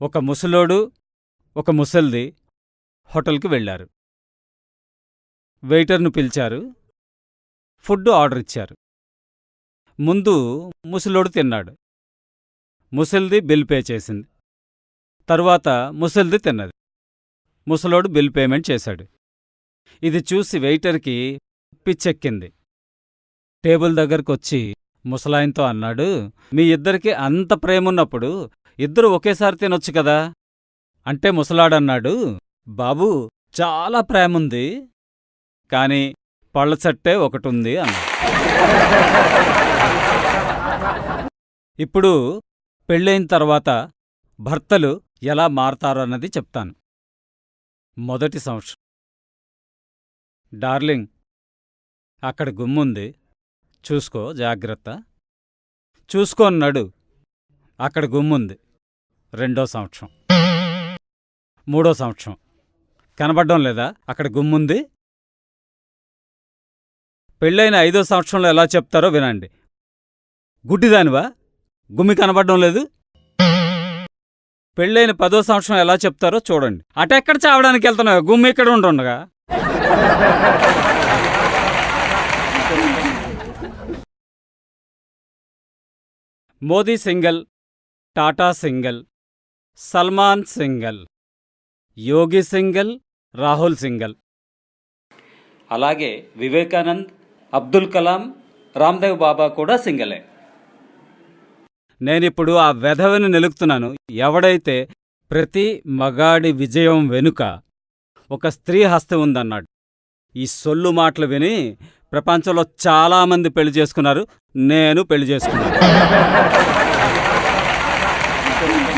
ఒక ముసలోడు ఒక ముసల్ది హోటల్కి వెళ్ళారు. వెయిటర్ను పిలిచారు. ఫుడ్ ఆర్డర్ ఇచ్చారు. ముందు ముసలోడు తిన్నాడు. ముసల్ది బిల్ పే చేసింది. తరువాత ముసల్ది తిన్నది. ముసలోడు బిల్ పేమెంట్ చేశాడు. ఇది చూసి వెయిటర్కి పిచ్చెక్కింది. టేబుల్ దగ్గరకొచ్చి ముసలాయనతో అన్నాడు మీ ఇద్దరికి అంత ప్రేమున్నప్పుడు ఇద్దరు ఒకేసారి తినొచ్చు కదా? అంటే ముసలాడన్నాడు బాబూ చాలా ప్రేముంది కాని పళ్ళచట్టే ఒకటుంది అన్నాడు. ఇప్పుడు పెళ్ళైన తర్వాత భర్తలు ఎలా మారతారు అన్నది చెప్తాను. మొదటి సంవత్సరం. డార్లింగ్ అక్కడ గుమ్ముంది. చూసుకో జాగ్రత్త. చూసుకో అన్నాడు. అక్కడ గుమ్ముంది. రెండో సంవత్సరం. మూడో సంవత్సరం. కనబడ్డం లేదా? అక్కడ గుమ్ముంది. పెళ్ళైన ఐదో సంవత్సరంలో ఎలా చెప్తారో వినండి. గుడ్డిదానివా గుమ్మి కనబడడం లేదు. పెళ్ళైన పదో సంవత్సరం ఎలా చెప్తారో చూడండి. అటెక్కడ చావడానికి వెళ్తున్నావు? గుమ్మి ఇక్కడ ఉండుండగా. Modi single Tata single. Salman single Yogi single Rahul single. అలాగే వివేకానంద్ అబ్దుల్ కలాం రామ్దేవ్ బాబా కూడా సింగలే. నేనిప్పుడు ఆ వెధవని నిలుపుతున్నాను. ఎవడైతే ప్రతి మగాడి విజయం వెనుక ఒక స్త్రీ హస్తం ఉందన్నాడు. ఈ సొల్లు మాటలు విని ప్రపంచంలో చాలామంది పెళ్ళి చేసుకున్నారు. నేను పెళ్ళి చేసుకున్నాను.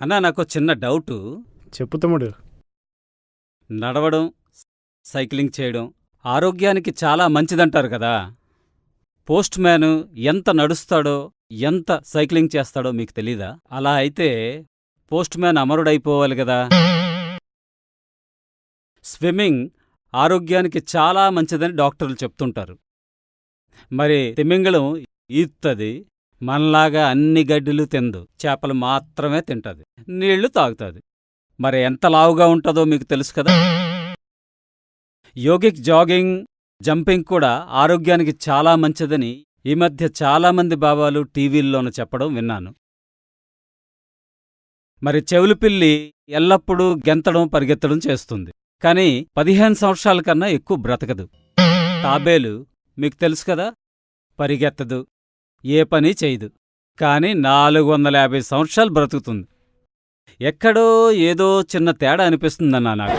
అన్నా నాకు చిన్న డౌటు. చెప్పు తమ్ముడు. నడవడం సైక్లింగ్ చేయడం ఆరోగ్యానికి చాలా మంచిదంటారు కదా. పోస్ట్ మ్యాన్ ఎంత నడుస్తాడో ఎంత సైక్లింగ్ చేస్తాడో మీకు తెలీదా? అలా అయితే పోస్ట్ మ్యాన్ అమరుడైపోవాలి కదా. స్విమ్మింగ్ ఆరోగ్యానికి చాలా మంచిదని డాక్టర్లు చెప్తుంటారు. మరి తిమింగళం ఈత్తది మనలాగా అన్ని గడ్డిలు తిందు. చేపలు మాత్రమే తింటది. నీళ్ళు తాగుతుంది. మరి ఎంత లావుగా ఉంటుందో మీకు తెలుసు కదా? యోగిక్ జాగింగ్ జంపింగ్ కూడా ఆరోగ్యానికి చాలా మంచిదని ఈ మధ్య చాలామంది బాబాలు టీవీల్లోనూ చెప్పడం విన్నాను. మరి చెవులు పిల్లి ఎల్లప్పుడూ గెంతడం పరిగెత్తడం చేస్తుంది. కానీ పదిహేను సంవత్సరాల కన్నా ఎక్కువ బ్రతకదు. తాబేలు మీకు తెలుసు కదా? పరిగెత్తదు. ఏ పని చేయదు. కాని నాలుగు వందల యాభై సంవత్సరాలు బ్రతుకుతుంది. ఎక్కడో ఏదో చిన్న తేడా అనిపిస్తుందన్నా నాకు.